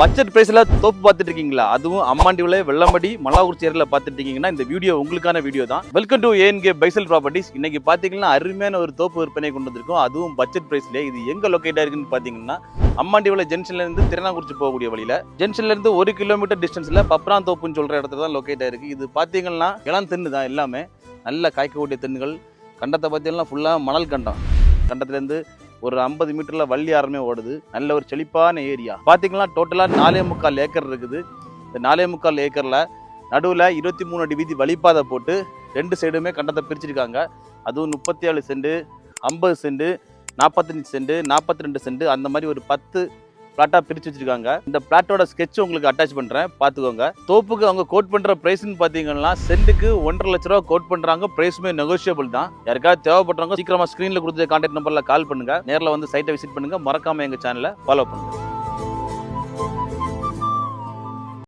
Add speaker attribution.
Speaker 1: Budget ப்ரைஸில் தோப்பு பார்த்துட்டு இருக்கீங்களா அதுவும் அம்மாண்டிவில வெள்ளம்படி மல்லாக்குறிச்சி ஏரியில் பார்த்துட்டு இருக்கீங்கன்னா இந்த வீடியோ உங்களுக்கான வீடியோ தான். Welcome to ANK Faisal properties இன்னைக்கு பார்த்தீங்கன்னா அருமையான ஒரு தோப்பு விற்பனை கொண்டு வந்திருக்கும். அதுவும் பட்ஜெட் ப்ரைஸ்லேயே இது எங்கே லொக்கேட்டாக இருக்குன்னு பார்த்தீங்கன்னா அம்மாண்டிவில ஜென்ஷன்லேருந்து இருந்து திருநாங்குறிச்சி போகக்கூடிய வழியில். ஜென்ஷன்லேருந்து ஒரு கிலோமீட்டர் டிஸ்டன்ஸில் பப்ரான் தோப்புன்னு சொல்கிற இடத்துல தான் லொக்கேட்டாக இருக்குது இது பார்த்தீங்கன்னா இளம் தென்னு தான் எல்லாமே. நல்ல காய்க்கக்கூடிய தென்னுகள். கண்டத்தை பார்த்தீங்கன்னா ஃபுல்லாக மணல் கண்டம். கண்டத்துலேருந்து ஒரு ஐம்பது மீட்டர்ல வள்ளி ஆரமே ஓடுது. நல்ல ஒரு செழிப்பான ஏரியா. பார்த்தீங்கன்னா டோட்டலா நாலே முக்கால் ஏக்கர் இருக்குது. இந்த நாலே முக்கால் ஏக்கர்ல நடுவில் இருபத்தி மூணு அடி வீதி வழிப்பாதை போட்டு ரெண்டு சைடுமே கண்டத்தை பிரிச்சிருக்காங்க. அதுவும் முப்பத்தி ஏழு சென்ட் ஐம்பது சென்ட் நாற்பத்தஞ்சு சென்ட் நாற்பத்தி ரெண்டு சென்ட் அந்த மாதிரி ஒரு பத்து பிளாட்டாக பிரித்து வச்சுருக்காங்க. இந்த பிளாட்டோட ஸ்கெட்ச் உங்களுக்கு அட்டாச் பண்ணுறேன் பார்த்துக்கோங்க தோப்புக்கு அவங்க கோட் பண்ணுற ப்ரைஸ்னு பார்த்தீங்கன்னா சென்ட்டுக்கு ஒன்றரை லட்ச ரூபா கோட் பண்ணுறாங்க ப்ரைஸுமே நெகோஷியபிள் தான். யாருக்காவது தேவைப்படுறவங்க சீக்கிரமாக ஸ்க்ரீனில் கொடுத்த கான்டாக்ட் நம்பரில் கால் பண்ணுங்கள் நேரில் வந்து சைட்டை விசிட் பண்ணுங்கள் மறக்காமல் எங்கள் சேனலை ஃபாலோ பண்ணுங்கள்